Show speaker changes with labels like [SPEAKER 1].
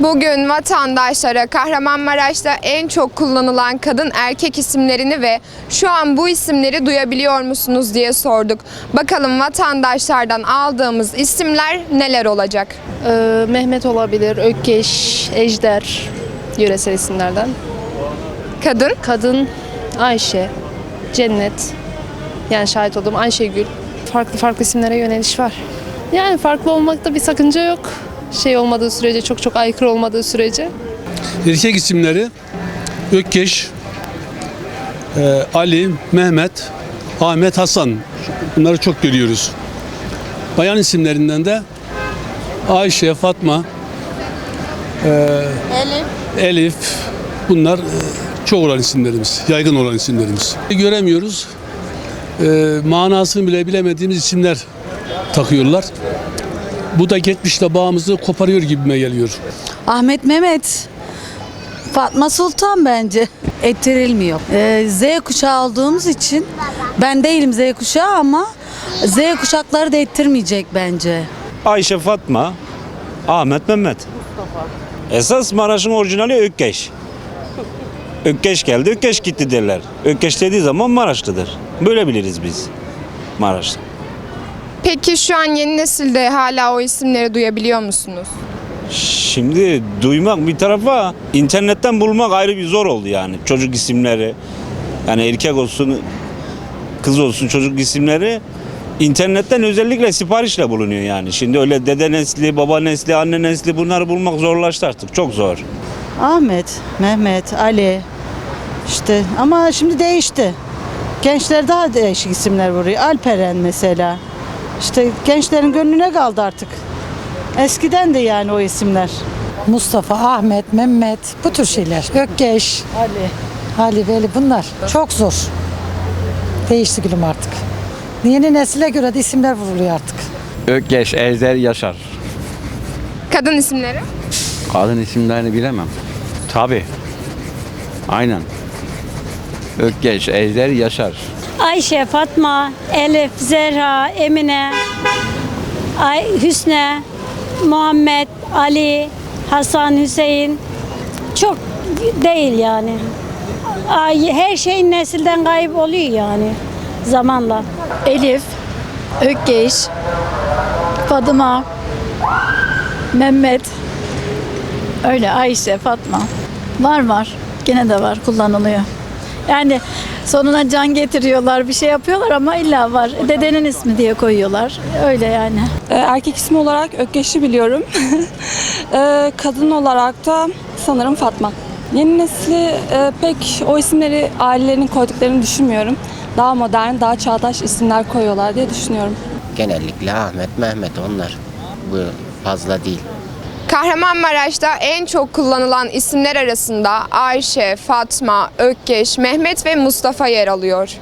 [SPEAKER 1] Bugün vatandaşlara Kahramanmaraş'ta en çok kullanılan kadın erkek isimlerini ve şu an bu isimleri duyabiliyor musunuz diye sorduk. Bakalım vatandaşlardan aldığımız isimler neler olacak?
[SPEAKER 2] Ee, Mehmet olabilir, Ökkeş, Ejder yöresel isimlerden.
[SPEAKER 1] Kadın,
[SPEAKER 2] Kadın Ayşe, Cennet. Yani şahit olduğum Ayşegül. Farklı farklı isimlere yöneliş var. Yani farklı olmakta bir sakınca yok. Şey olmadığı sürece, çok çok aykırı olmadığı sürece.
[SPEAKER 3] Erkek isimleri Ökkeş, e, Ali, Mehmet, Ahmet, Hasan. Bunları çok görüyoruz. Bayan isimlerinden de Ayşe, Fatma, Elif, Elif. Bunlar e, çok olan isimlerimiz, yaygın olan isimlerimiz. Göremiyoruz. E, manasını bile bilemediğimiz isimler takıyorlar. Bu da geçmişle bağımızı koparıyor gibime geliyor.
[SPEAKER 4] Ahmet Mehmet. Fatma Sultan bence. Ettirilmiyor. Ee, Z kuşağı olduğumuz için ben değilim Z kuşağı ama Z kuşakları da ettirmeyecek bence.
[SPEAKER 5] Ayşe Fatma, Ahmet Mehmet. Esas Maraş'ın orijinali Ökkeş. Ökkeş geldi, Ökkeş gitti derler. Ökkeş dediği zaman Maraşlıdır. Böyle biliriz biz Maraş'ta.
[SPEAKER 1] Peki şu an yeni nesilde hala o isimleri duyabiliyor musunuz?
[SPEAKER 5] Şimdi duymak bir tarafa internetten bulmak ayrı bir zor oldu yani. Çocuk isimleri yani erkek olsun kız olsun çocuk isimleri internetten özellikle siparişle bulunuyor yani. Şimdi öyle dede nesli, baba nesli, anne nesli bunları bulmak zorlaştı artık. Çok zor.
[SPEAKER 4] Ahmet, Mehmet, Ali. İşte ama şimdi değişti. Gençler daha değişik isimler vuruyor. Alperen mesela. İşte gençlerin gönlüne kaldı artık. Eskiden de yani o isimler.
[SPEAKER 6] Mustafa, Ahmet, Mehmet bu tür şeyler. Ökkeş,
[SPEAKER 4] Ali.
[SPEAKER 6] Ali, Veli bunlar çok zor. Değişti gülüm artık. Yeni nesile göre de isimler vuruluyor artık.
[SPEAKER 7] Ökkeş, Ejder, Yaşar.
[SPEAKER 1] Kadın isimleri?
[SPEAKER 7] Kadın isimlerini bilemem. Tabi. Aynen. Ökkeş, Ejder, Yaşar.
[SPEAKER 8] Ayşe, Fatma, Elif, Zehra, Emine, Ay, Hüsne, Muhammed, Ali, Hasan, Hüseyin. Çok değil yani. Ay, Her şey nesilden kayıp oluyor yani zamanla.
[SPEAKER 9] Elif, Ökkeş, Fadıma, Mehmet, öyle Ayşe, Fatma. Var var. Gene de var kullanılıyor. Yani sonuna can getiriyorlar, bir şey yapıyorlar ama illa var. Dedenin ismi diye koyuyorlar. Öyle yani.
[SPEAKER 10] Ee, Erkek ismi olarak Ökkeş'i biliyorum. Ee, Kadın olarak da sanırım Fatma. Yeni nesli e, pek o isimleri ailelerinin koyduklarını düşünmüyorum. Daha modern, daha çağdaş isimler koyuyorlar diye düşünüyorum.
[SPEAKER 11] Genellikle Ahmet, Mehmet onlar. Bu fazla değil.
[SPEAKER 1] Kahramanmaraş'ta en çok kullanılan isimler arasında Ayşe, Fatma, Ökkeş, Mehmet ve Mustafa yer alıyor.